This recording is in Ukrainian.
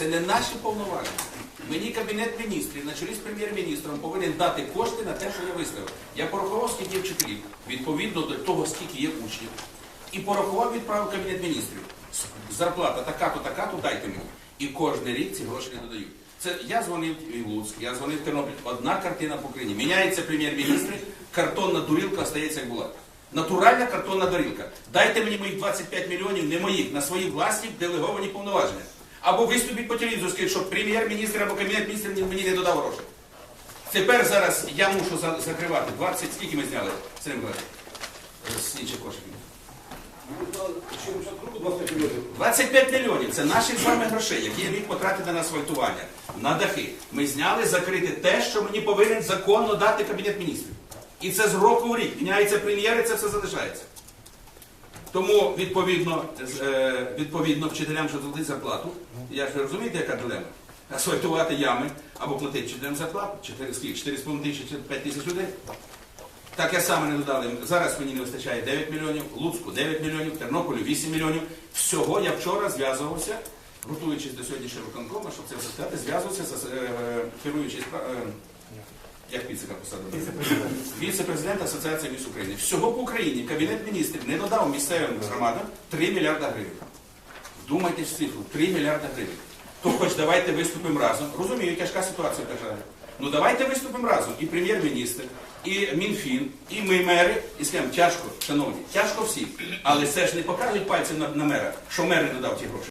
Це не наші повноваження. Мені кабінет міністрів на чолі з прем'єр-міністром повинен дати кошти на те, що я виставив. Я порахував, скільки є вчителів, відповідно до того, скільки є учнів. І порахував, відправив кабінет міністрів. Зарплата така-то, така-то, дайте мені. І кожен рік ці гроші не додають. Це я дзвонив в Луцьк, я дзвонив в Тернопіль. Одна картина по Україні. Міняється прем'єр-міністр, картонна дурілка стається як була. Натуральна картонна дорілка. Дайте мені моїх 25 мільйонів, не моїх, на свої власні делеговані повноваження. Або виступіть по телевізору, скажіть, що прем'єр-міністр або кабінет міністрів мені не додав грошей. Тепер зараз я мушу за- закривати 20, скільки ми зняли? Сергій Миколаївич? З інших коштів. Ще на початку року 25 мільйонів. 25 мільйонів це наші з вами грошей, які я міг потратити на асфальтування, на дахи. Ми зняли закрити те, що мені повинен законно дати Кабінет міністрів. І це з року в рік. Міняється прем'єр, і це все залишається. Тому, відповідно, е, відповідно вчителям що дадуть зарплату. Я ж розумієте, яка дилема? Асфальтувати ями або платити вчителям зарплату, 4, скільки? 4,5 тисячі, чи 5 тисяч людей. Так я саме не додали. Зараз мені не вистачає 9 мільйонів, Луцьку 9 мільйонів, Тернополю 8 мільйонів. Всього я вчора зв'язувався, готуючись до сьогоднішнього виконкому, щоб це все сказати, зв'язувався з е, е, як віце посада? Віце-президент Асоціації міст України. Всього по Україні Кабінет міністрів не додав місцевим громадам 3 мільярда гривень. Вдумайтесь в цифру 3 мільярда гривень. То хоч давайте виступимо разом. Розумію, тяжка ситуація в державі. Ну давайте виступимо разом. І прем'єр-міністр, і Мінфін, і ми мери, і скажемо, тяжко, шановні, тяжко всім. Але це ж не покажуть пальцем на, на мера, що мер не додав ті гроші.